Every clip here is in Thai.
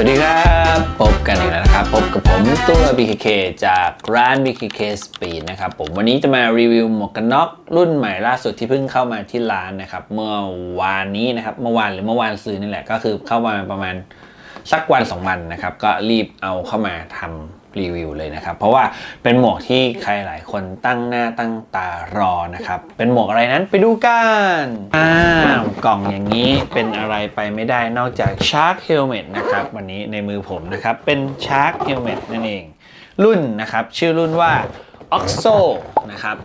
วัสดีครับพบกันอีกแล้วนะครับ พบกับผมตัว BKK จากร้าน BKK Speed นะครับผมวันนี้จะมารีวิวหมวกกันน็อกรุ่นใหม่ล่าสุดที่เพิ่งเข้ามาที่ร้านนะครับ เมื่อวานนี้นะครับ เมื่อวานหรือเมื่อวานซื้อนี่แหละก็คือเข้ามาประมาณสักวันสองวันนะครับ ก็รีบเอาเข้ามาทำ รีวิวเลยนะครับ เพราะว่าเป็นหมวกที่ใครหลายคนตั้งหน้าตั้งตารอนะครับ เป็นหมวกอะไรนั้นไปดูกันอ้ากล่องอย่างนี้เป็นอะไรไปไม่ได้นอกจาก Shark Helmet นะครับ วันนี้ในมือผมนะครับ เป็น Shark Helmet นั่นเอง รุ่นนะครับ ชื่อรุ่นว่า Oxo นะครับ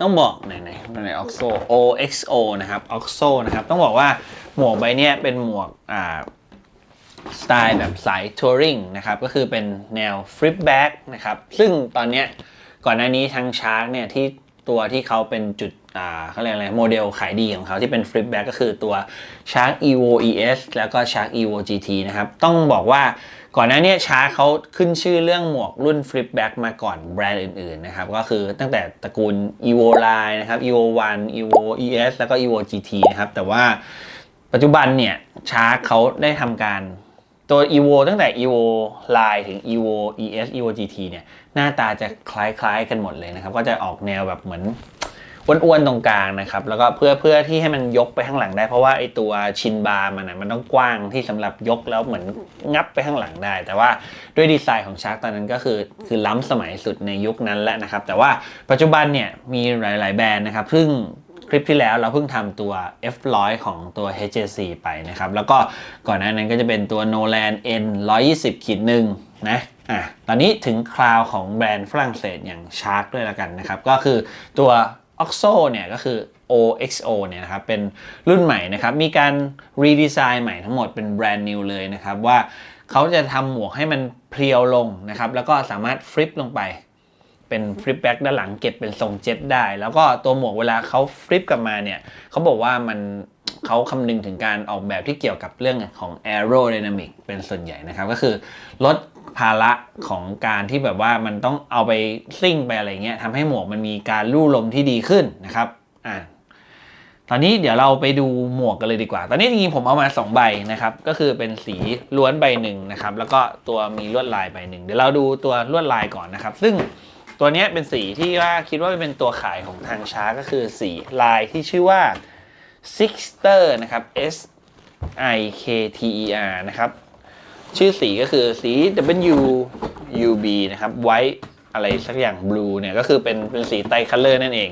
ต้องบอกไหนไหนไหน Oxo OXO นะครับ Oxo นะครับ ต้องบอกว่าหมวกใบนี้เป็นหมวกอ่า สไตล์แบบสายทัวริงนะครับก็คือเป็นแนวฟลิปแบ็กนะครับซึ่งตอนนี้ก่อนหน้านี้ทางชาร์กเนี่ยที่ตัวที่เขาเป็นจุดเขาเรียกอะไรโมเดลขายดีของเขาที่เป็นฟลิปแบ็กก็คือตัว Shark Evo ES แล้วก็ Shark Evo GT นะครับ ต้องบอกว่าก่อนหน้านี้ชาร์กเขาขึ้นชื่อเรื่องหมวกรุ่นฟลิปแบ็กมาก่อนแบรนด์อื่นๆนะครับ ก็คือตั้งแต่ตระกูล Evo Line นะครับ Evo 1 Evo ES แล้วก็ Evo GT นะครับ แต่ว่าปัจจุบันเนี่ยชาร์กเขาได้ทำการ ตัว evo ตั้งแต่ evo line ถึง evo es evo gt เนี่ยหน้าตาจะคล้ายๆกันหมดเลยนะครับ ก็จะออกแนวแบบเหมือนอ้วนๆตรงกลางนะครับ แล้วก็เพื่อเพื่อที่ให้มันยกไปข้างหลังได้เพราะว่าไอตัวชินบาร์มันนะมันต้องกว้างที่สำหรับยกแล้วเหมือนงับไปข้างหลังได้ แต่ว่าด้วยดีไซน์ของชาร์กตอนนั้นก็คือคือล้ำสมัยสุดในยุคนั้นแล้วนะครับ แต่ว่าปัจจุบันเนี่ยมีหลาย ๆ แบรนด์นะครับ ซึ่ง คลิปที่แล้วเราเพิ่งทำตัว F100 ของตัว HJC ไปนะครับ แล้วก็ก่อนหน้านั้นก็จะเป็นตัว Nolan N 120ขีดหนึ่งนะอะตอนนี้ถึงคราวของแบรนด์ฝรั่งเศสอย่าง Shark ด้วยละกันนะครับ ก็คือตัว OXO เนี่ยก็คือ OXO เนี่ยนะครับเป็นรุ่นใหม่นะครับ มีการรีดีไซน์ใหม่ทั้งหมดเป็นแบรนด์นิวเลยนะครับ ว่าเขาจะทำหมวกให้มันเพรียวลงนะครับ แล้วก็สามารถฟลิปลงไป เป็นฟลิปแบ็กด้านหลังเก็บเป็นทรงเจ็ตได้ แล้วก็ตัวหมวกเวลาเขาฟลิปกลับมาเนี่ยเขาบอกว่ามันเขาคำนึงถึงการออกแบบที่เกี่ยวกับเรื่องของ aerodynamic เป็นส่วนใหญ่นะครับ ก็คือลดภาระของการที่แบบว่ามันต้องเอาไปซิ่งไปอะไรเงี้ยทำให้หมวกมันมีการลู่ลมที่ดีขึ้นนะครับอ่าตอนนี้เดี๋ยวเราไปดูหมวกกันเลยดีกว่า ตอนนี้จริงๆผมเอามา 2 ใบนะครับ ก็คือเป็นสีล้วนใบหนึ่งนะครับ แล้วก็ตัวมีลวดลายใบหนึ่ง เดี๋ยวเราดูตัวลวดลายก่อนนะครับ ซึ่ง ตัวนี้เป็นสีที่ว่าคิดว่าเป็นตัวขายของทางช้าก็คือสีลายที่ชื่อว่า Sixter นะครับ S I K T E R นะครับ ชื่อสีก็คือสี W U B นะครับ White อะไรสักอย่าง Blue เนี่ยก็คือเป็นเป็นสีไตคัลเลอร์นั่นเอง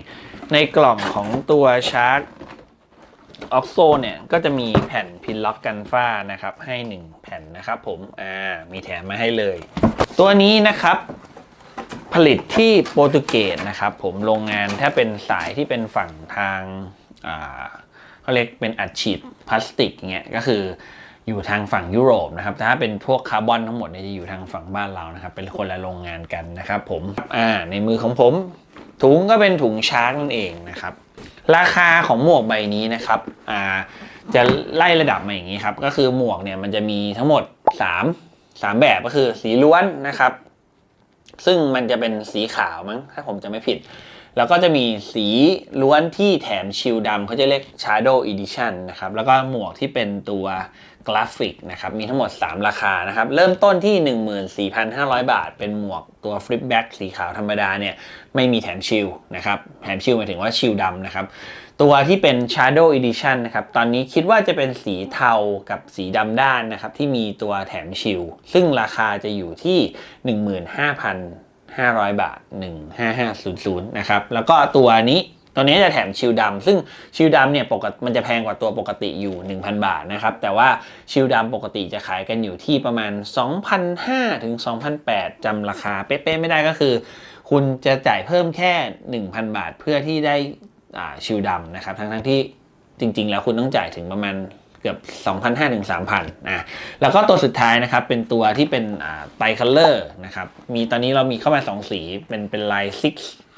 ในกล่องของตัวชาร์ k ออกโซเนี่ยก็จะมีแผ่นพินล็อกกันฝ้านะครับ ให้ 1 แผ่นนะครับผม อ่า มีแถมมาให้เลย ตัวนี้นะครับ ผลิตที่โปรตุเกสนะครับผมโรงงานถ้าเป็นสายที่เป็นฝั่งทางเขาเรียกเป็นอัดฉีดพลาสติกเงี้ยก็คืออยู่ทางฝั่งยุโรปนะครับถ้าเป็นพวกคาร์บอนทั้งหมดเนี่ยจะอยู่ทางฝั่งบ้านเรานะครับ เป็นคนละโรงงานกันนะครับผมอ่าในมือของผม ถุงก็เป็นถุงชาร์กนั่นเองนะครับ ราคาของหมวกใบนี้นะครับอ่าจะไล่ระดับมาอย่างนี้ครับ ก็คือหมวกเนี่ยมันจะมีทั้งหมด 3 3 แบบก็คือสีล้วนนะครับ ซึ่งมันจะเป็นสีขาวมั้งถ้าผมจะไม่ผิด แล้วก็จะมีสีล้วนที่แถมชิลดำเขาจะเรียก Shadow Edition นะครับ แล้วก็หมวกที่เป็นตัว กราฟิกนะครับมีทั้งหมด 3 ราคานะครับเริ่มต้นที่ 14,500 บาท เป็นหมวกตัว Flip Back สีขาวธรรมดาเนี่ยไม่มีแถมชิลนะครับแถมชิลหมายถึงว่าชิลดำนะครับตัวที่เป็น Shadow Edition นะครับตอนนี้คิดว่าจะเป็นสีเทากับสีดำด้านนะครับที่มีตัวแถมชิลซึ่งราคาจะอยู่ที่ 15,500 บาท 15500 นะครับแล้วก็ตัวนี้ ตัวนี้จะแถมชิลดำซึ่งชิลดำเนี่ยปกติมันจะแพงกว่าตัวปกติอยู่ 1,000 บาทนะครับ แต่ว่าชิลดำปกติจะขายกันอยู่ที่ประมาณ 2,500ถึง2,800จำราคาเป๊ะๆไม่ได้ก็คือ คุณจะจ่ายเพิ่มแค่ 1,000 บาทเพื่อที่ได้ชิลดำนะครับ ทั้งๆที่จริง ๆ แล้วคุณต้องจ่ายถึงประมาณเกือบ 2,500ถึง3,000นะแล้วก็ตัวสุดท้ายนะครับเป็นตัวที่เป็นไตคัลเลอร์นะครับมีตอนนี้เรามีเข้ามา 2 สีเป็นเป็นลายซิก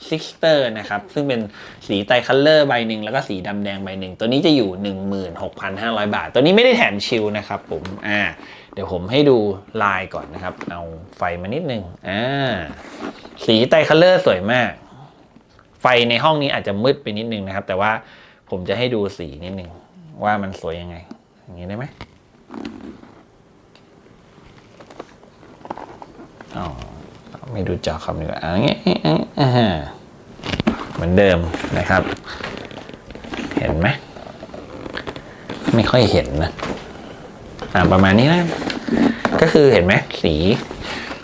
ซิกเตอร์นะครับ ซึ่งเป็นสีไตคัลเลอร์ใบหนึ่งแล้วก็สีดำแดงใบหนึ่ง ตัวนี้จะอยู่ 16,500 บาท ตัวนี้ไม่ได้แถมชิลนะครับผม อ่า เดี๋ยวผมให้ดูลายก่อนนะครับ เอาไฟมานิดนึง อ่า สีไตคัลเลอร์สวยมาก ไฟในห้องนี้อาจจะมืดไปนิดนึงนะครับ แต่ว่าผมจะให้ดูสีนิดนึง ว่ามันสวยยังไง อย่างนี้ได้ไหมอ๋อ ไม่ดูจอคอมดีกว่าอ่างี้เหมือนเดิมนะครับ เห็นไหมไม่ค่อยเห็นนะอ่าประมาณนี้นะ ก็คือเห็นไหมสี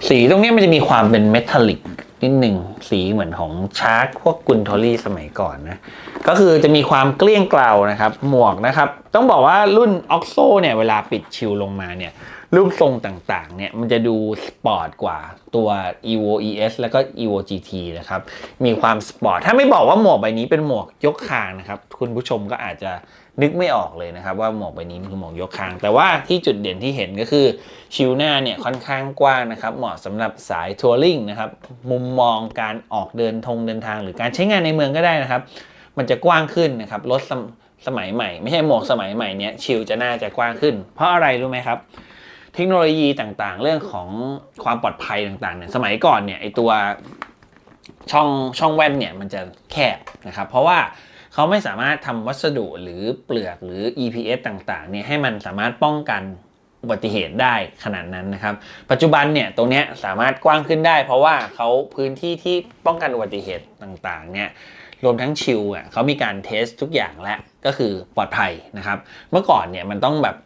สีตรงนี้มันจะมีความเป็นเมทัลลิกนิดหนึ่งสีเหมือนของชาร์กพวกกุนทอรี่สมัยก่อนนะ ก็คือจะมีความเกลี้ยงเกลานะครับ หมวกนะครับ ต้องบอกว่ารุ่นออกโซเนี่ย เวลาปิดชิลลงมาเนี่ย รูปทรงต่างๆ เนี่ย มันจะดูสปอร์ตกว่าตัว evo es แล้วก็ evo gt นะครับ มีความสปอร์ต ถ้าไม่บอกว่าหมวกใบนี้เป็นหมวกยกคางนะครับ คุณผู้ชมก็อาจจะนึกไม่ออกเลยนะครับ ว่าหมวกใบนี้คือหมวกยกคาง แต่ว่าที่จุดเด่นที่เห็นก็คือชิวหน้าเนี่ยค่อนข้างกว้างนะครับ เหมาะสำหรับสายทัวริงนะครับ มุมมองการออกเดินทงเดินทาง หรือการใช้งานในเมืองก็ได้นะครับ มันจะกว้างขึ้นนะครับ รถสมสมัยใหม่ ไม่ใช่หมวกสมัยใหม่เนี้ยชิลจะน่าจะกว้างขึ้น เพราะอะไรรู้ไหมครับ เทคโนโลยีต่างๆ เรื่องของความปลอดภัยต่างๆเนี่ยสมัยก่อนเนี่ยไอตัวช่องช่องแว่นเนี่ยมันจะแคบนะครับ เพราะว่าเขาไม่สามารถทำวัสดุหรือเปลือกหรือ EPS ต่างๆเนี่ยให้มันสามารถป้องกันอุบัติเหตุได้ขนาดนั้นนะครับ ปัจจุบันเนี่ยตรงเนี้ยสามารถกว้างขึ้นได้ เพราะว่าเขาพื้นที่ที่ป้องกันอุบัติเหตุต่างๆเนี่ยรวมทั้งชิลอะเขามีการเทสทุกอย่างแล้วก็คือปลอดภัยนะครับ เมื่อก่อนเนี่ยมันต้องแบบ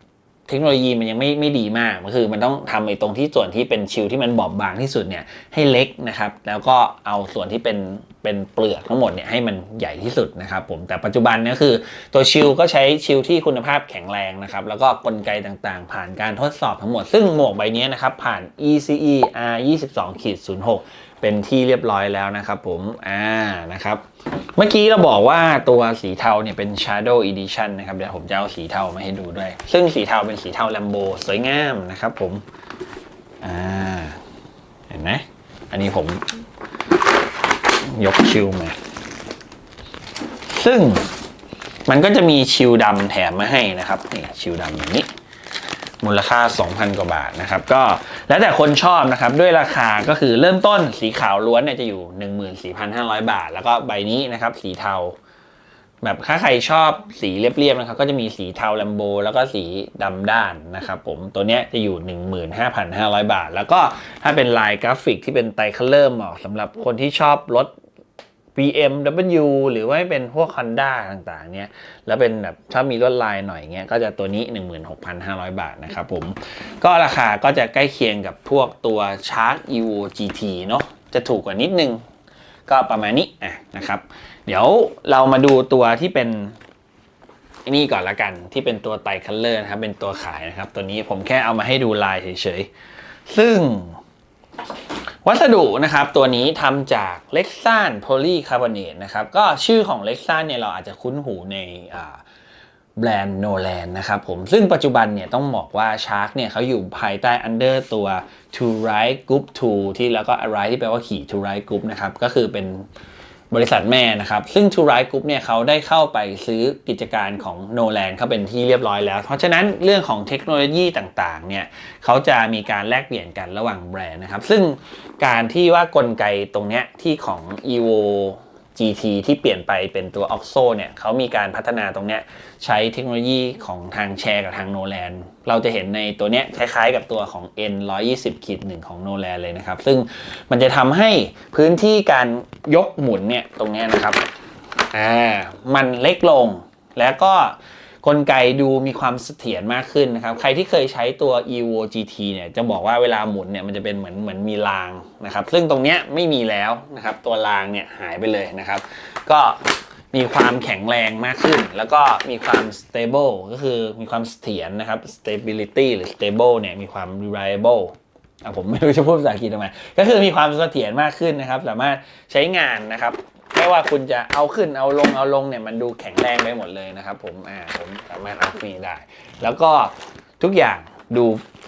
เทคโนโลยีมันยังไม่ไม่ดีมากก็คือมันต้องทำไอ้ตรงที่ส่วนที่เป็นชิลที่มันบอบบางที่สุดเนี่ยให้เล็กนะครับ แล้วก็เอาส่วนที่เป็นเป็นเปลือกทั้งหมดเนี่ยให้มันใหญ่ที่สุดนะครับผมแต่ปัจจุบันเนี่ยคือตัวชิลก็ใช้ชิลที่คุณภาพแข็งแรงนะครับแล้วก็กลไกต่างๆ ผ่านการทดสอบทั้งหมด ซึ่งหมวกใบนี้นะครับผ่าน ECE R 22 06 เป็นที่เรียบร้อยแล้วนะครับผม อ่า นะครับ เมื่อกี้เราบอกว่าตัวสีเทาเนี่ยเป็น Shadow Edition นะครับ เดี๋ยวผมจะเอาสีเทามาให้ดูด้วย ซึ่งสีเทาเป็นสีเทา Lambo สวยงามนะครับผม อ่า เห็นไหมอันนี้ผมยกชิลมา ซึ่งมันก็จะมีชิลดำแถมมาให้นะครับ นี่ชิลดำอย่างนี้ มูลค่า 2,000 กว่าบาทนะครับ ก็แล้วแต่คนชอบนะครับ ด้วยราคาก็คือเริ่มต้นสีขาวล้วนเนี่ยจะอยู่ 14,500 บาท แล้วก็ใบนี้นะครับ สีเทา แบบถ้าใครชอบสีเรียบๆนะครับ ก็จะมีสีเทาแลมโบ แล้วก็สีดำด้านนะครับผมตัวเนี้ยจะอยู่ 15,500 บาท แล้วก็ถ้าเป็นลายกราฟิกที่เป็นไตคัลเลอร์เหมาะสำหรับคนที่ชอบรถ BMW หรือว่าเป็นพวก Honda ต่างๆ เนี่ย แล้วเป็นแบบถ้ามีลวดลายหน่อยเงี้ย ก็จะตัวนี้ 16,500 บาทนะครับผม ก็ราคาก็จะใกล้เคียงกับพวกตัว Shark Evo GT เนาะ จะถูกกว่านิดนึง ก็ประมาณนี้อะนะครับ เดี๋ยวเรามาดูตัวที่เป็นนี่ก่อนละกันที่เป็นตัวไตคัลเลอร์นะครับ เป็นตัวขายนะครับ ตัวนี้ผมแค่เอามาให้ดูลายเฉยๆ ซึ่ง วัสดุนะครับตัวนี้ทำจากเล็กซานโพลีคาร์บอเนตนะครับก็ชื่อของเล็กซานเนี่ยเราอาจจะคุ้นหูในแบรนด์โนแลนนะครับผมซึ่งปัจจุบันเนี่ยต้องบอกว่าชาร์กเนี่ยเขาอยู่ภายใต้ under ตัว To Ride Group 2 ที่แล้วก็ Ride ที่แปลว่าขี่ To Ride Group นะครับก็คือเป็น บริษัทแม่นะครับ ซึ่ง t ูไรกรุ๊ปเนี่ยเขาได้เข้าไปซื้อกิจการของโนแลนเขาเป็นที่เรียบร้อยแล้ว เพราะฉะนั้นเรื่องของเทคโนโลยีต่างๆเนี่ยเขาจะมีการแลกเปลี่ยนกันระหว่างแบรนด์นะครับ ซึ่งการที่ว่ากลไกตรงเนี้ยที่ของ evo GT ที่เปลี่ยนไปเป็นตัว OXO เนี่ยเขามีการพัฒนาตรงเนี้ยใช้เทคโนโลยีของทางแชร์กับทางโนแลนเราจะเห็นในตัวเนี้ยคล้ายๆกับตัวของ N 120ขีดหนึ่งของโนแลนเลยนะครับ ซึ่งมันจะทำให้พื้นที่การยกหมุนเนี่ยตรงเนี้ยนะครับอ่ามันเล็กลงแล้วก็ กลไกดูมีความเสถียรมากขึ้นนะครับ ใครที่เคยใช้ตัว evo GT เนี่ยจะบอกว่าเวลาหมุนเนี่ยมันจะเป็นเหมือนเหมือนมีรางนะครับ ซึ่งตรงเนี้ยไม่มีแล้วนะครับตัวรางเนี่ยหายไปเลยนะครับ ก็มีความแข็งแรงมากขึ้น แล้วก็มีความ stable ก็คือมีความเสถียรนะครับ stability หรือ stable เนี่ยมีความ reliable อะผมไม่รู้จะพูดภาษาอังกฤษทำไม ก็คือมีความเสถียรมากขึ้นนะครับ สามารถใช้งานนะครับ ไม่ว่าคุณจะเอาขึ้นเอาลงเอาลงเนี่ยมันดูแข็งแรงไปหมดเลยนะครับ ผมอ่าผมสามารถอัพนี้ได้ แล้วก็ทุกอย่างดู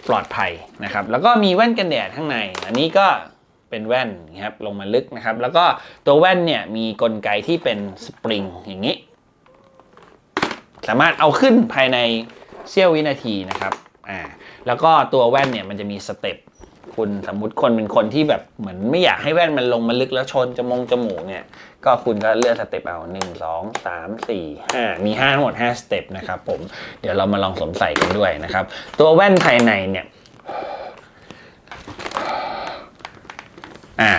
ปลอดภัยนะครับ แล้วก็มีแว่นกันแดดข้างใน อันนี้ก็เป็นแว่นนะครับลงมาลึกนะครับ แล้วก็ตัวแว่นเนี่ยมีกลไกที่เป็นสปริงอย่างนี้ สามารถเอาขึ้นภายในเสี้ยววินาทีนะครับอ่าแล้วก็ตัวแว่นเนี่ยมันจะมีสเต็ป คุณสมมติคนเป็นคนที่แบบเหมือนไม่อยากให้แว่นมันลงมาลึกแล้วชนจมงจมูกเนี่ย ก็คุณก็เลือกสเต็ปเอาหนึ่งสองสามสี่ห้ามีห้าทั้งหมดห้าสเต็ปนะครับผมเดี๋ยวเรามาลองสวมใส่กันด้วยนะครับ ตัวแว่นภายในเนี่ยอ่า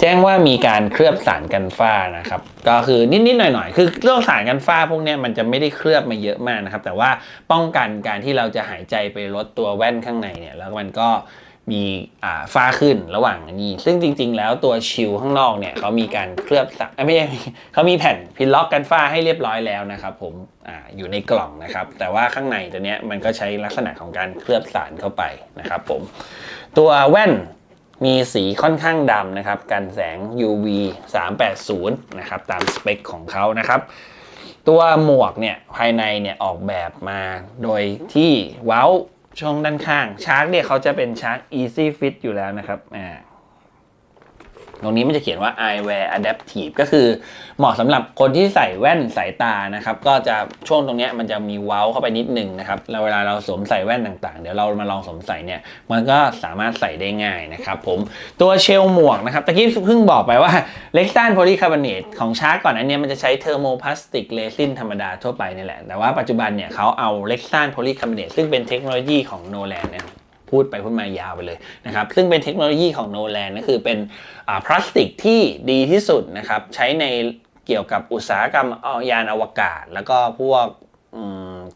แจ้งว่ามีการเคลือบสารกันฝ้านะครับ ก็คือนิดๆหน่อยๆ คือเรื่องสารกันฝ้าพวกนี้มันจะไม่ได้เคลือบมาเยอะมากนะครับ แต่ว่าป้องกันการที่เราจะหายใจไปลดตัวแว่นข้างในเนี่ย แล้วมันก็ มีฝ้าขึ้นระหว่างนี้ ซึ่งจริง ๆ แล้วตัวชิลข้างนอกเนี่ยเขามีการเคลือบสารเอ้ยไม่ใช่เขามีแผ่นพินล็อกกันฝ้าให้เรียบร้อยแล้วนะครับผมออยู่ในกล่องนะครับ แต่ว่าข้างในตัวเนี้ยมันก็ใช้ลักษณะของการเคลือบสารเข้าไปนะครับผมตัวแว่นมีสีค่อนข้างดำนะครับ กันแสง UV 380 นะครับ ตามสเปคของเขานะครับ ตัวหมวกเนี่ยภายในเนี่ยออกแบบมาโดยที่เว้า ช่องด้านข้างชาร์กเนี่ยเขาจะเป็นชาร์ก Easy Fit อยู่แล้วนะครับอ่า ตรงนี้มันจะเขียนว่า eyewear adaptive ก็คือเหมาะสำหรับคนที่ใส่แว่นสายตานะครับ ก็จะช่วงตรงนี้มันจะมีเว้าเข้าไปนิดนึงนะครับแล้วเวลาเราสวมใส่แว่นต่างๆ เดี๋ยวเรามาลองสวมใส่เนี่ย มันก็สามารถใส่ได้ง่ายนะครับผมตัวเชลหมวกนะครับตะกี้เพิ่งบอกไปว่าเล็กซันโพลีคาร์บอเนตของชาร์กก่อนอันเนี้ยมันจะใช้เทอร์โมพลาสติกเรซินธรรมดาทั่วไปนี่แหละแต่ว่าปัจจุบันเนี่ยเขาเอาเล็กซันโพลีคาร์บอเนตซึ่งเป็นเทคโนโลยีของโนแลนเนี่ย พูดไปพูดมายาวไปเลยนะครับซึ่งเป็นเทคโนโลยีของโนแลนก็คือเป็นพลาสติกที่ดีที่สุดนะครับใช้ในเกี่ยวกับอุตสาหกรรมยานอวกาศ แล้วก็พวก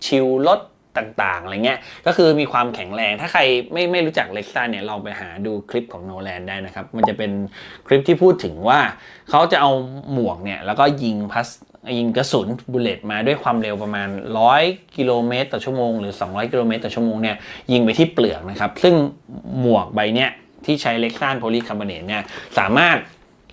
ชิลรถต่างๆอะไรเงี้ย ก็คือมีความแข็งแรง ถ้าใครไม่ไม่รู้จักเล็กซ่าเนี่ยลองไปหาดูคลิปของโนแลนได้นะครับ มันจะเป็นคลิปที่พูดถึงว่า เขาจะเอาหมวกเนี่ย แล้วก็ยิงพลาส ยิงกระสุนบุลเลตมาด้วยความเร็วประมาณ 100 กิโลเมตรต่อชั่วโมงหรือ 200 กิโลเมตรต่อชั่วโมงเนี่ยยิงไปที่เปลือกนะครับ ซึ่งหมวกใบเนี้ยที่ใช้เล็กซานโพลีคาร์บอเนตเนี่ยสามารถ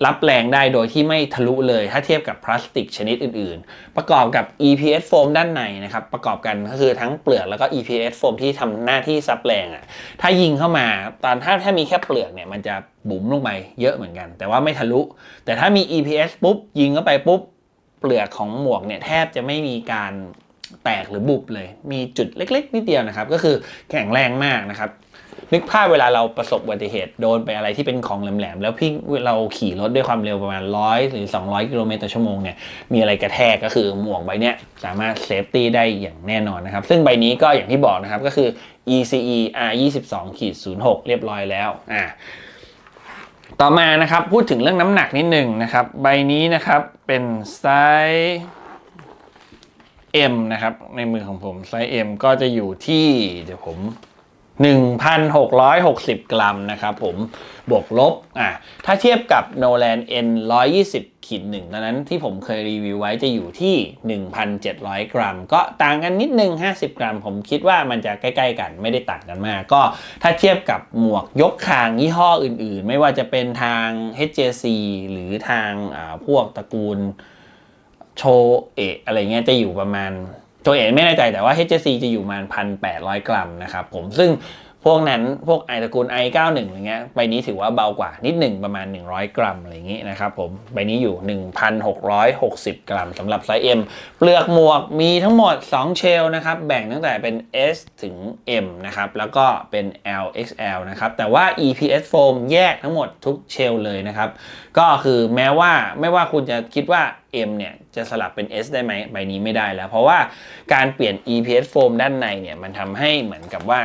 รับแรงได้โดยที่ไม่ทะลุเลยถ้าเทียบกับพลาสติกชนิดอื่น ๆ ประกอบกับ EPS โฟมด้านในนะครับ ประกอบกันก็คือทั้งเปลือกแล้วก็ EPS โฟมที่ทำหน้าที่ซับแรงอะ่ะถ้ายิงเข้ามาตอนถ้าถ้ามีแค่เปลือกเนี่ยมันจะบุ๋มลงไปเยอะเหมือนกัน แต่ว่าไม่ทะลุ แต่ถ้ามี EPS ปุ๊บยิงเข้าไปปุ๊บ เปลือกของหมวกเนี่ยแทบจะไม่มีการแตกหรือบุบเลย มีจุดเล็ก ๆ นิดเดียวนะครับ ก็คือแข็งแรงมากนะครับ นึกภาพเวลาเราประสบอุบัติเหตุโดนไปอะไรที่เป็นของแหลมๆ แล้วพี่เราขี่รถด้วยความเร็วประมาณ100หรือ 200 กิโลเมตรต่อชั่วโมงเนี่ย มีอะไรกระแทกก็คือหมวกใบเนี้ยสามารถเซฟตี้ได้อย่างแน่นอนนะครับ ซึ่งใบนี้ก็อย่างที่บอกนะครับก็คือ ECE R 22ขีด06เรียบร้อยแล้ว อ่า ต่อมานะครับพูดถึงเรื่องน้ำหนักนิดหนึ่งนะครับ ใบนี้นะครับเป็นไซส์ M นะครับ ในมือของผมไซส์ M ก็จะอยู่ที่เดี๋ยวผม 1,660 กรัมนะครับผมบวกลบอะถ้าเทียบกับ Nolan N 120ขีดหนึ่งตอนนั้นที่ผมเคยรีวิวไว้จะอยู่ที่ 1,700 กรัม ก็ต่างกันนิดนึง 50 กรัม ผมคิดว่ามันจะใกล้ๆกันไม่ได้ต่างกันมาก ก็ถ้าเทียบกับหมวกยกคางยี่ห้ออื่นๆ ไม่ว่าจะเป็นทาง HJC หรือทางพวกตระกูลโชเอะอะไรเงี้ยจะอยู่ประมาณ โชเอ๋ไม่แน่ใจแต่ว่า HJC จะอยู่ประมาณพันแปดร้อยกรัมนะครับผมซึ่ง พวกนั้นพวกไอตระกูล i91 อะไรเงี้ยใบนี้ถือว่าเบากว่านิดหนึ่งประมาณ 100 กรัมอะไรอย่างงี้นะครับผมใบนี้อยู่ 1,660 กรัมสำหรับไซส์ M เปลือกหมวกมีทั้งหมด 2 เชลนะครับแบ่งตั้งแต่เป็น S ถึง M นะครับแล้วก็เป็น L XL นะครับแต่ว่า EPS foam แยกทั้งหมดทุกเชลเลยนะครับก็คือแม้ว่าไม่ว่าคุณจะคิดว่า M เนี่ยจะสลับเป็น S ได้ไหมใบนี้ไม่ได้แล้ว เพราะว่าการเปลี่ยน EPS foam ด้านในเนี่ยมันทำให้เหมือนกับว่า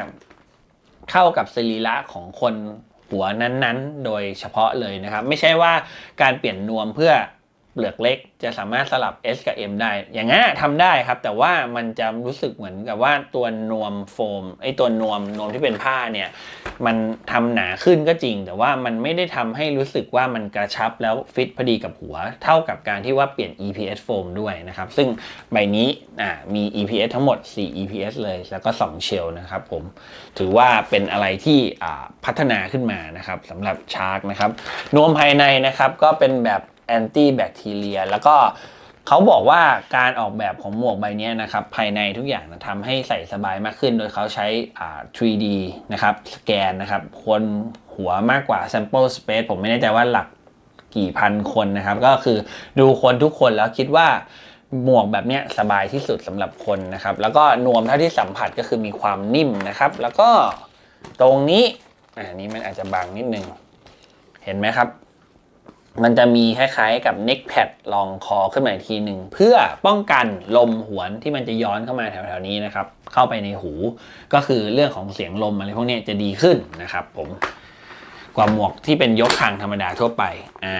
เข้ากับสรีระของคนหัวนั้นๆ โดยเฉพาะเลยนะครับ ไม่ใช่ว่าการเปลี่ยนนวมเพื่อ เปลือกเล็ก จะสามารถสลับ S กับ M ได้ อย่างนั้นทำได้ครับ แต่ว่ามันจะรู้สึกเหมือนกับว่าตัวนวมโฟมไอ้ตัวนวมนวมที่เป็นผ้าเนี่ย มันทำหนาขึ้นก็จริง แต่ว่ามันไม่ได้ทำให้รู้สึกว่ามันกระชับแล้วฟิตพอดีกับหัว เท่ากับการที่ว่าเปลี่ยน EPS foam ด้วยนะครับ ซึ่งใบนี้มี EPS ทั้งหมด 4 EPS เลย แล้วก็ 2 เชลนะครับผม ถือว่าเป็นอะไรที่พัฒนาขึ้นมานะครับสำหรับชาร์กนะครับ นวมภายในนะครับก็เป็นแบบ แอนตี้แบคทีเรียแล้วก็เขาบอกว่าการออกแบบของหมวกใบนี้นะครับภายในทุกอย่างนะทำให้ใส่สบายมากขึ้น โดยเขาใช้ 3D นะครับสแกนนะครับคนหัวมากกว่า sample space ผมไม่แน่ใจว่าหลักกี่พันคนนะครับ ก็คือดูคนทุกคนแล้วคิดว่าหมวกแบบนี้สบายที่สุดสำหรับคนนะครับ แล้วก็นวมเท่าที่สัมผัสก็คือมีความนิ่มนะครับ แล้วก็ตรงนี้อ่านี้มันอาจจะบางนิดนึง เห็นไหมครับ มันจะมีคล้ายๆกับ neck pad รองคอขึ้นมาอีกทีหนึ่งเพื่อป้องกันลมหวนที่มันจะย้อนเข้ามาแถวๆนี้นะครับ เข้าไปในหู ก็คือเรื่องของเสียงลมอะไรพวกนี้จะดีขึ้นนะครับ ผมกว่าหมวกที่เป็นยกคางธรรมดาทั่วไป อ่า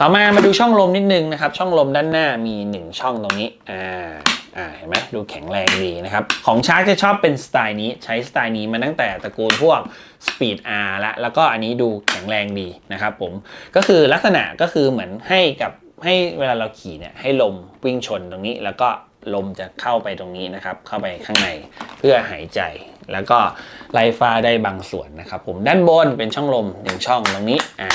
ต่อมามาดูช่องลมนิดนึงนะครับ ช่องลมด้านหน้ามี 1 ช่องตรงนี้ อ่า อ่าเห็นไหมดูแข็งแรงดีนะครับ ของชาร์กจะชอบเป็นสไตล์นี้ใช้สไตล์นี้มาตั้งแต่ตระกูลพวก Speed R ละแล้วก็อันนี้ดูแข็งแรงดีนะครับผมก็คือลักษณะก็คือเหมือนให้กับให้เวลาเราขี่เนี่ยให้ลมวิ่งชนตรงนี้ แล้วก็ลมจะเข้าไปตรงนี้นะครับ เข้าไปข้างในเพื่อหายใจ แล้วก็ไล่ฟ้าได้บางส่วนนะครับ ผมด้านบนเป็นช่องลมหนึ่งช่องตรงนี้อ่า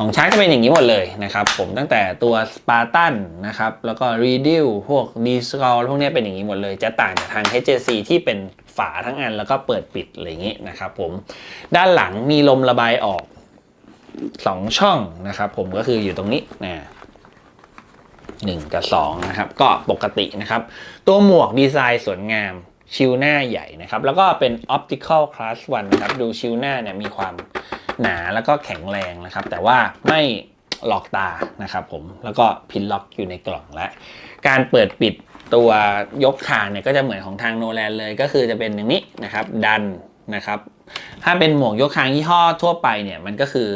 ของชาร์กจะเป็นอย่างนี้หมดเลยนะครับ ผมตั้งแต่ตัวสปาร์ตันนะครับ แล้วก็รีดิวพวกดีสกอลพวกนี้เป็นอย่างนี้หมดเลย จะต่างจากทาง HJC ที่เป็นฝาทั้งอันแล้วก็เปิดปิดอะไรอย่างนี้นะครับผมด้านหลังมีลมระบายออก 2 ช่องนะครับผมก็คืออยู่ตรงนี้นะหนึ่งกับ2นะครับก็ปกตินะครับ ตัวหมวกดีไซน์สวยงามชิลหน้าใหญ่นะครับ แล้วก็เป็น Optical Class 1นะครับ ดูชิลหน้าเนี่ยมีความ หนาแล้วก็แข็งแรงนะครับ แต่ว่าไม่หลอกตานะครับผมแล้วก็พินล็อกอยู่ในกล่องและการเปิดปิดตัวยกคางเนี่ยก็จะเหมือนของทางโนแลนเลยก็คือจะเป็นอย่างนี้นะครับ ดันนะครับ ถ้าเป็นหมวกยกคางยี่ห้อทั่วไปเนี่ยมันก็คือ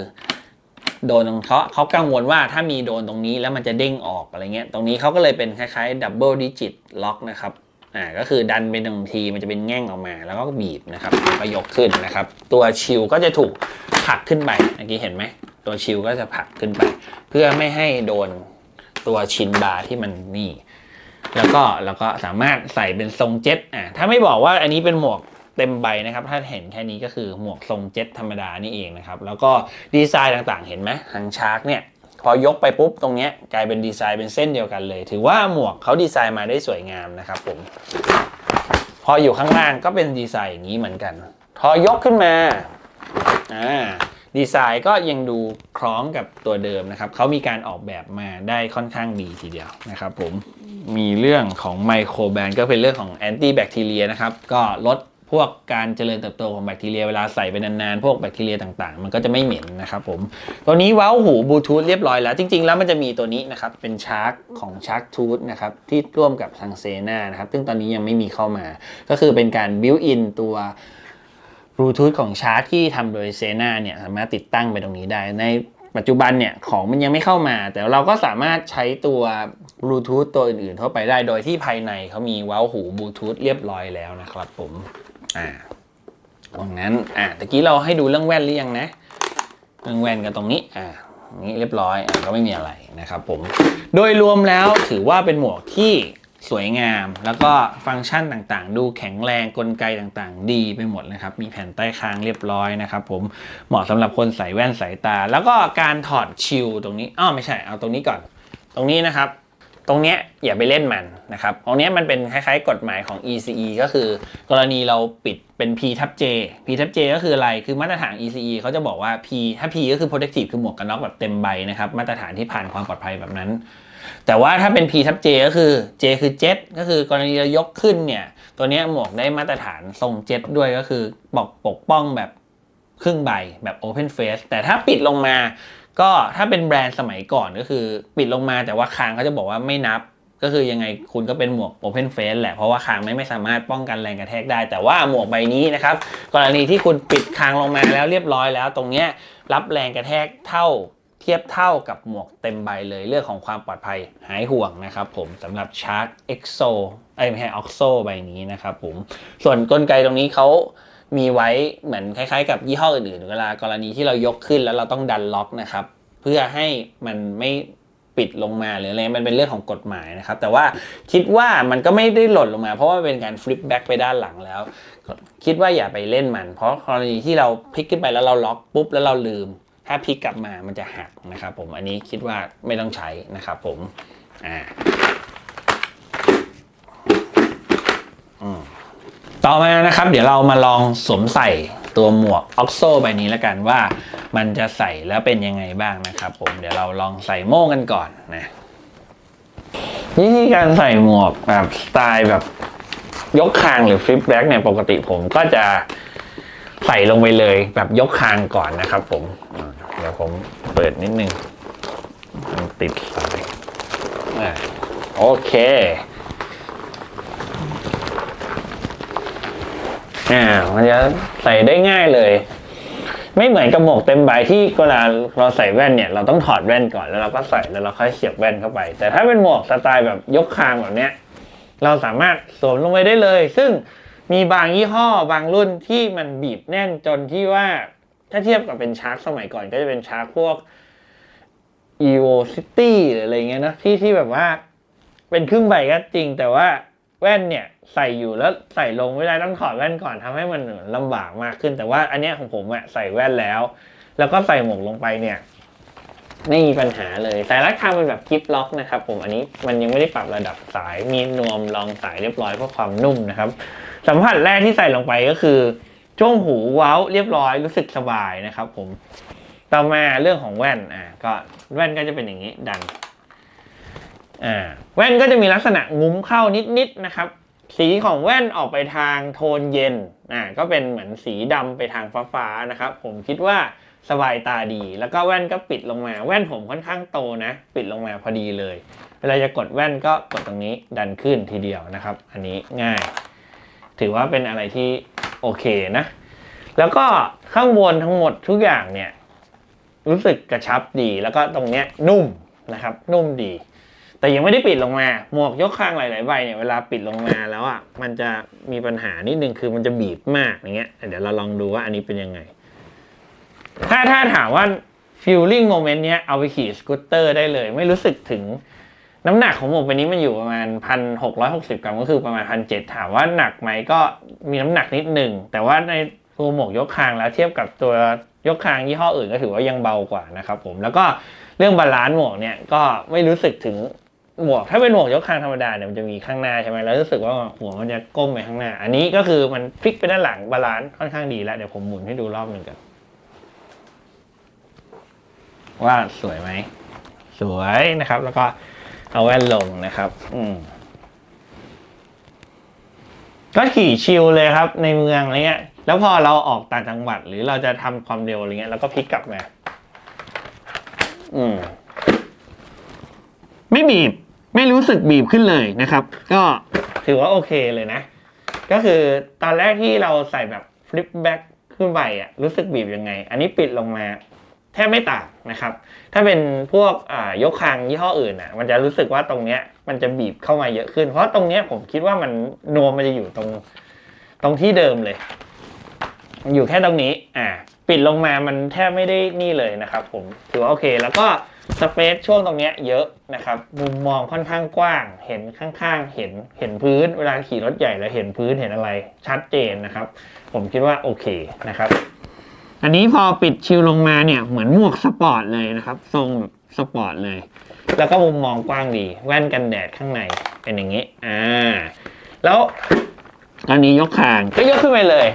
โดนตรงเขาเขากังวลว่าถ้ามีโดนตรงนี้แล้วมันจะเด้งออกอะไรเงี้ย ตรงนี้เขาก็เลยเป็นคล้ายๆดับเบิลดิจิตล็อกนะครับ อ่าก็คือดันเป็นหนึ่งทีมันจะเป็นแง่งออกมา แล้วก็บีบนะครับก็ยกขึ้นนะครับ ตัวชิลก็จะถูกผลักขึ้นไปเมื่อกี้เห็นไหมตัวชิลก็จะผลักขึ้นไป เพื่อไม่ให้โดนตัวชินบาร์ที่มันนี่ แล้วก็แล้วก็สามารถใส่เป็นทรงเจ็ตอ่าถ้าไม่บอกว่าอันนี้เป็นหมวกเต็มใบนะครับ ถ้าเห็นแค่นี้ก็คือหมวกทรงเจ็ตธรรมดานี่เองนะครับ แล้วก็ดีไซน์ต่างๆ เห็นไหมหางชาร์กเนี่ย พอยกไปปุ๊บตรงเนี้ยกลายเป็นดีไซน์เป็นเส้นเดียวกันเลย ถือว่าหมวกเขาดีไซน์มาได้สวยงามนะครับผม พออยู่ข้างล่างก็เป็นดีไซน์อย่างนี้เหมือนกัน พอยกขึ้นมาอ่าดีไซน์ก็ยังดูคล้องกับตัวเดิมนะครับ เขามีการออกแบบมาได้ค่อนข้างดีทีเดียวนะครับผม มีเรื่องของไมโครแบนก็เป็นเรื่องของแอนตี้แบคทีเรียนะครับ ก็ลด พวกการเจริญเติบโตของแบคทีเรียเวลาใส่ไปนานๆ พวกแบคทีเรียต่างๆ มันก็จะไม่เหม็นนะครับผมตัวนี้เว้าหูบลูทูธเรียบร้อยแล้ว จริง ๆ แล้วมันจะมีตัวนี้นะครับ เป็นชาร์กของชาร์กทูธนะครับที่ร่วมกับทางเซนานะครับ ซึ่งตอนนี้ยังไม่มีเข้ามา ก็คือเป็นการบิวอินตัวบลูทูธของชาร์จที่ทำโดยเซนาเนี่ยสามารถติดตั้งไปตรงนี้ได้ในปัจจุบันเนี่ยของมันยังไม่เข้ามา แต่เราก็สามารถใช้ตัวบลูทูธตัวอื่นๆทั่วไปได้โดยที่ภายในเขามีเว้าหูบลูทูธเรียบร้อยแล้วนะครับผม อ่าดังนั้นอ่าตะกี้เราให้ดูเรื่องแว่นหรือยังนะ เรื่องแว่นกันตรงนี้อ่านี้เรียบร้อยอก็ไม่มีอะไรนะครับผม โดยรวมแล้วถือว่าเป็นหมวกที่สวยงาม แล้วก็ฟังก์ชันต่างๆ ดูแข็งแรงกลไกต่างๆ ดีไปหมดนะครับ มีแผ่นใต้คางเรียบร้อยนะครับผมเหมาะสำหรับคนใส่แว่นสายตา แล้วก็การถอดชิลตรงนี้อ้อไม่ใช่เอาตรงนี้ก่อน ตรงนี้นะครับ ตรงเนี้ยอย่าไปเล่นมันนะครับตรงเนี้ยมันเป็นคล้ายๆ กฎหมายของ ECE ก็คือกรณีเราปิดเป็น P ทับ J P ทับ J ก็คืออะไร คือมาตรฐาน ECE เขาจะบอกว่า P ถ้า P ก็คือ protective คือหมวกกันน็อกแบบเต็มใบนะครับ มาตรฐานที่ผ่านความปลอดภัยแบบนั้น แต่ว่าถ้าเป็น P ทับ J ก็คือ J คือ jet ก็คือกรณีเรายกขึ้นเนี่ย ตัวเนี้ยหมวกได้มาตรฐานทรง jet ด้วยก็คือปกปกป้องแบบครึ่งใบแบบ open face แต่ถ้าปิดลงมา ก็ถ้าเป็นแบรนด์สมัยก่อนก็คือ ปิดลงมาแต่ว่าคางเขาจะบอกว่าไม่นับ ก็คือยังไงคุณก็เป็นหมวก Open Face แหละ เพราะว่าคางไม่ไม่สามารถป้องกันแรงกระแทกได้ แต่ว่าหมวกใบนี้นะครับ กรณีที่คุณปิดคางลงมาแล้วเรียบร้อยแล้ว ตรงเนี้ยรับแรงกระแทกเท่าเทียบเท่ากับหมวกเต็มใบเลยเรื่องของความปลอดภัยหายห่วงนะครับผมสำหรับ Shark EXO ไอ้ไม่ใช่ OXO ใบนี้นะครับผมส่วนกลไกตรงนี้เขา มีไว้เหมือนคล้ายๆ กับยี่ห้ออื่นๆ เวลากรณีที่เรายกขึ้นแล้วเราต้องดันล็อกนะครับ เพื่อให้มันไม่ปิดลงมาหรืออะไรมันเป็นเรื่องของกฎหมายนะครับ แต่ว่าคิดว่ามันก็ไม่ได้หล่นลงมา เพราะว่าเป็นการฟลิปแบ็กไปด้านหลังแล้ว คิดว่าอย่าไปเล่นมัน เพราะกรณีที่เราพลิกขึ้นไปแล้วเราล็อกปุ๊บแล้วเราลืม ถ้าพลิกกลับมามันจะหักนะครับผมอันนี้คิดว่าไม่ต้องใช้นะครับผมอ่าอืม ต่อมานะครับ เดี๋ยวเรามาลองสวมใส่ตัวหมวกออกโซใบนี้แล้วกันว่า มันจะใส่แล้วเป็นยังไงบ้างนะครับ ผมเดี๋ยวเราลองใส่โม่งกันก่อนนะวิธีการใส่หมวกแบบสไตล์แบบยกคางหรือฟลิปแบ็กเนี่ยปกติผมก็จะใส่ลงไปเลยแบบยกคางก่อนนะครับผม เดี๋ยวผมเปิดนิดนึงมันติดสายอโอเค อ่ามันจะใส่ได้ง่ายเลย ไม่เหมือนกับหมวกเต็มใบที่เวลาเราใส่แว่นเนี่ย เราต้องถอดแว่นก่อนแล้วเราก็ใส่แล้วเราค่อยเสียบแว่นเข้าไป แต่ถ้าเป็นหมวกสไตล์แบบยกคางแบบเนี้ย เราสามารถสวมลงไปได้เลย ซึ่งมีบางยี่ห้อบางรุ่นที่มันบีบแน่นจนที่ว่าถ้าเทียบกับเป็นชาร์กสมัยก่อนก็จะเป็นชาร์กพวก evo city หรืออะไรเงี้ยนะที่ที่แบบว่า เป็นครึ่งใบก็จริงแต่ว่า แว่นเนี่ยใส่อยู่แล้วใส่ลงไม่ได้ต้องถอดแว่นก่อนทำให้มันเหมือนลำบากมากขึ้น แต่ว่าอันเนี้ยของผมอะใส่แว่นแล้ว แล้วก็ใส่หมวกลงไปเนี่ย ไม่มีปัญหาเลยสายรัดคางเป็นแบบกิฟล็อกนะครับ ผมอันนี้มันยังไม่ได้ปรับระดับสายมีนวมรองสายเรียบร้อยเพื่อความนุ่มนะครับ สัมผัสแรกที่ใส่ลงไปก็คือช่วงหูเว้าเรียบร้อยรู้สึกสบายนะครับ ผมต่อมาเรื่องของแว่นอ่าก็แว่นก็จะเป็นอย่างนี้ดัน อ่าแว่นก็จะมีลักษณะงุ้มเข้านิดๆนะครับ สีของแว่นออกไปทางโทนเย็นอ่าก็เป็นเหมือนสีดำไปทางฟ้าๆนะครับ ผมคิดว่าสบายตาดี แล้วก็แว่นก็ปิดลงมา แว่นผมค่อนข้างโตนะ ปิดลงมาพอดีเลย เวลาจะกดแว่นก็กดตรงนี้ดันขึ้นทีเดียวนะครับ อันนี้ง่าย ถือว่าเป็นอะไรที่โอเคนะ แล้วก็ข้างบนทั้งหมดทุกอย่างเนี่ย รู้สึกกระชับดี แล้วก็ตรงเนี้ยนุ่มนะครับ นุ่มดี แต่ยังไม่ได้ปิดลงมา หมวกยกข้างหลายๆใบเนี่ยเวลาปิดลงมาแล้วอะมันจะมีปัญหานิดนึงคือมันจะบีบมากอย่างเงี้ยเดี๋ยวเราลองดูว่าอันนี้เป็นยังไง ถ้าถ้าถามว่า feeling moment เนี้ยเอาไปขี่สกูตเตอร์ได้เลย ไม่รู้สึกถึงน้ำหนักของหมวกใบนี้มันอยู่ประมาณพันหกร้อยหกสิบกรัมก็คือประมาณพันเจ็ดถามว่าหนักไหมก็มีน้ำหนักนิดหนึ่งแต่ว่าในตัวหมวกยกคางแล้วเทียบกับตัวยกคางยี่ห้ออื่นก็ถือว่ายังเบากว่านะครับผมแล้วก็เรื่องบาลานซ์หมวกเนี่ยก็ไม่รู้สึกถึง หมวกถ้าเป็นหมวกยกคางธรรมดาเนี่ยมันจะมีข้างหน้าใช่ไหมแล้วรู้สึกว่าหัวมันจะก้มไปข้างหน้า อันนี้ก็คือมันพลิกไปด้านหลังบาลานซ์ค่อนข้างดีแล้วเดี๋ยวผมหมุนให้ดูรอบหนึ่งกันว่าสวยไหมสวยนะครับ แล้วก็เอาแว่นลงนะครับ อืมก็ขี่ชิลเลยครับ ในเมืองอะไรเงี้ย แล้วพอเราออกต่างจังหวัด หรือเราจะทำความเร็วอะไรเงี้ยเราก็พลิกกลับมา อืม ไม่บีบ ไม่รู้สึกบีบขึ้นเลยนะครับ ก็ถือว่าโอเคเลยนะ ก็คือตอนแรกที่เราใส่แบบฟลิปแบ็ k ขึ้นไปอะรู้สึกบีบยังไง อันนี้ปิดลงมาแทบไม่ต่างนะครับ ถ้าเป็นพวกยกคางยี่ห้ออื่นอะ มันจะรู้สึกว่าตรงเนี้ยมันจะบีบเข้ามาเยอะขึ้น เพราะตรงเนี้ยผมคิดว่ามันนวมมันจะอยู่ตรงตรงที่เดิมเลยมันอยู่แค่ตรงนี้ อ่า ปิดลงมามันแทบไม่ได้นี่เลยนะครับ ผมถือว่าโอเค แล้วก็ สเปซช่วงตรงนี้เยอะนะครับ มุมมองค่อนข้างกว้าง เห็นข้างๆ เห็นเห็นพื้น เวลาขี่รถใหญ่แล้วเห็นพื้นเห็นอะไรชัดเจนนะครับ ผมคิดว่าโอเคนะครับ อันนี้พอปิดชิลลงมาเนี่ยเหมือนหมวกสปอร์ตเลยนะครับ ทรงแบบสปอร์ตเลย แล้วก็มุมมองกว้างดี แว่นกันแดดข้างในเป็นอย่างนี้ อ่า แล้วอันนี้ยกคางก็ยกขึ้นไปเลย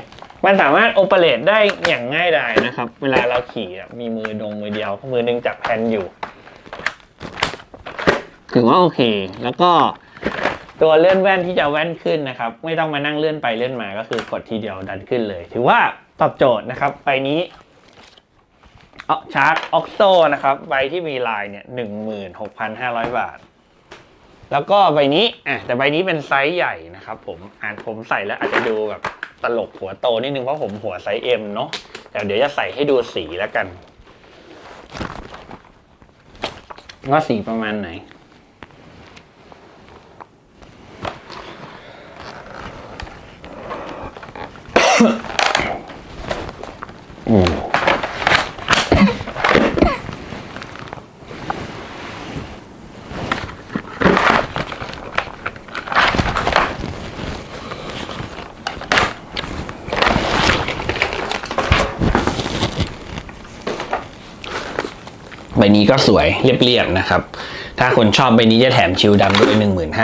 มันสามารถโอเปเรตได้อย่างง่ายดายนะครับ เวลาเราขี่มีมือดงมือเดียวมือหนึงจับแพนอยู่ถือว่าโอเค แล้วก็ตัวเลื่อนแว่นที่จะแว่นขึ้นนะครับ ไม่ต้องมานั่งเลื่อนไปเลื่อนมาก็คือกดทีเดียวดันขึ้นเลย ถือว่าตอบโจทย์นะครับใบนี้เอาชาร์จออกโซนะครับใบที่มีลายเนี่ยหนึ่งหมื่นหกพันห้าร้อยบาท แล้วก็ใบนี้อะแต่ใบนี้เป็นไซส์ใหญ่นะครับ ผมอ่านผมใส่แล้วอาจจะดูแบบ ตลกหัวโตนิดนึงเพราะผมหัวไซส์เอ็มเนาะแต่เดี๋ยวจะใส่ให้ดูสีแล้วกัน ว่าสีประมาณไหน ก็สวยเรียบๆนะครับ ถ้าคนชอบใบนี้จะแถมชิลดำด้วย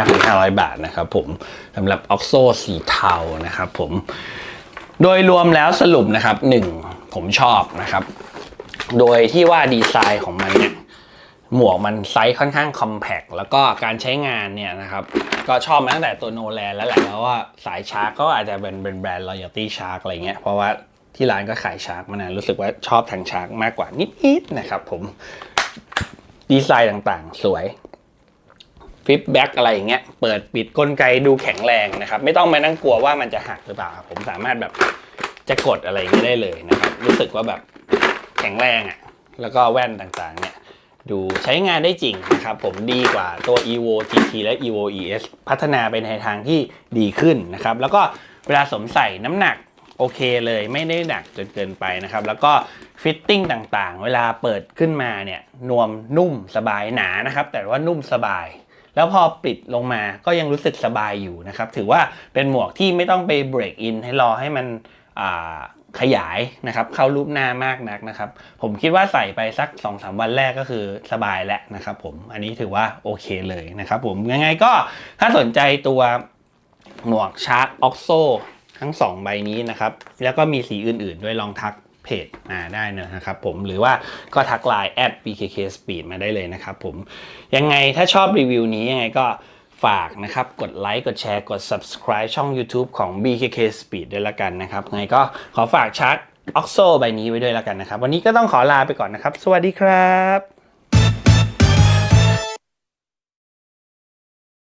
15,500 บาทนะครับผมสำหรับออกโซสีเทานะครับผม โดยรวมแล้วสรุปนะครับหนึ่งผมชอบนะครับ โดยที่ว่าดีไซน์ของมันเนี่ยหมวกมันไซส์ค่อนข้างคอมแพคแล้วก็การใช้งานเนี่ยนะครับก็ชอบมาตั้งแต่ตัวโนแลนแล้วแหละแล้วว่าสายชาร์กก็อาจจะเป็นเป็นแบรนด์ Loyalty Shark อะไรเงี้ยเพราะว่าที่ร้านก็ขายชาร์กมานานรู้สึกว่าชอบทางชาร์กมากกว่านิดๆนะครับผม ดีไซน์ต่างๆ สวยฟิปแบ็กอะไรอย่างเงี้ยเปิดปิดกลไกดูแข็งแรงนะครับ ไม่ต้องมานั่งกลัวว่ามันจะหักหรือเปล่าผมสามารถแบบจะกดอะไรอย่างนี้ได้เลยนะครับ รู้สึกว่าแบบแข็งแรงอะ่ะแล้วก็แว่นต่างๆ เนี่ยดูใช้งานได้จริงนะครับ ผมดีกว่าตัว evo gt และ evo es พัฒนาไปในทางที่ดีขึ้นนะครับ แล้วก็เวลาสวมใส่น้ำหนัก โอเคเลยไม่ได้หนักจนเกินไปนะครับ แล้วก็ฟิตติ้งต่างๆ เวลาเปิดขึ้นมาเนี่ยนวมนุ่มสบายหนานะครับ แต่ว่านุ่มสบาย แล้วพอปิดลงมาก็ยังรู้สึกสบายอยู่นะครับ ถือว่าเป็นหมวกที่ไม่ต้องไปเบรกอินให้รอให้มันขยายนะครับ เข้ารูปหน้ามากนักนะครับ ผมคิดว่าใส่ไปสัก 2-3 วันแรกก็คือสบายแล้วนะครับผมอันนี้ถือว่าโอเคเลยนะครับผมยังไงก็ถ้าสนใจตัวหมวกชาร์ k ออกโซ ทั้ง 2 ใบนี้นะครับ แล้วก็มีสีอื่นๆ ด้วยลองทักเพจมาได้นะครับผมหรือว่าก็ทักไลน์ at bkk speed มาได้เลยนะครับผมยังไงถ้าชอบรีวิวนี้ยังไงก็ฝากนะครับ กดไลค์ กดแชร์ กด subscribe ช่อง YouTube ของ BKK Speed ด้วยละกันนะครับยังไงก็ขอฝากชาร์จ OXO ใบนี้ไว้ด้วยละกันนะครับ วันนี้ก็ต้องขอลาไปก่อนนะครับ สวัสดีครับ